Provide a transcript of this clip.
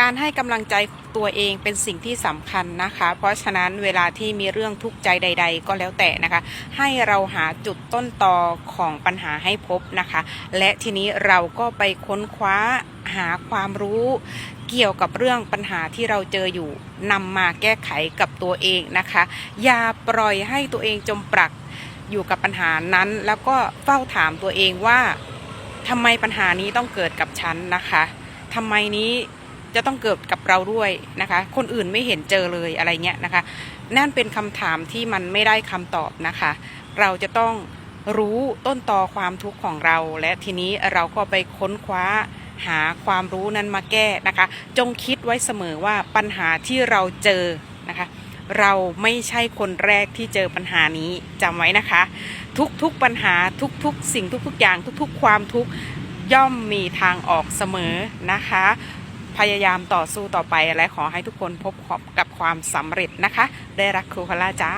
การให้กำลังใจตัวเองเป็นสิ่งที่สำคัญนะคะ เพราะฉะนั้นเวลาที่มีเรื่องทุกข์ใจใด ๆ ก็แล้วแต่นะคะ ให้เราหาจุดต้นตอของปัญหาให้พบนะคะ และทีนี้เราก็ไปค้นคว้าหาความรู้เกี่ยวกับเรื่องปัญหาที่เราเจออยู่นำมาแก้ไขกับตัวเองนะคะ อย่าปล่อยให้ตัวเองจมปลักอยู่กับปัญหานั้น แล้วก็เฝ้าถามตัวเองว่าทำไมปัญหานี้ต้องเกิดกับฉันนะคะทำไมนี้ จะต้องเกิดกับเราด้วยนะคะ คนอื่นไม่เห็นเจอเลยอะไรเงี้ยนะคะ นั่นเป็นคำถามที่มันไม่ได้คำตอบนะคะ เราจะต้องรู้ต้นตอความทุกข์ของเรา และทีนี้เราก็ไปค้นคว้าหาความรู้นั้นมาแก้นะคะ จงคิดไว้เสมอว่าปัญหาที่เราเจอนะคะ เราไม่ใช่คนแรกที่เจอปัญหานี้จำไว้นะคะ ทุกๆปัญหาทุกๆ สิ่งทุกๆอย่างทุกๆ ความทุกข์ย่อมมีทางออกเสมอนะคะ พยายามต่อสู้ต่อไปและขอให้ทุกคนพบกับความสำเร็จนะคะ ได้รักครูพล่าจ้า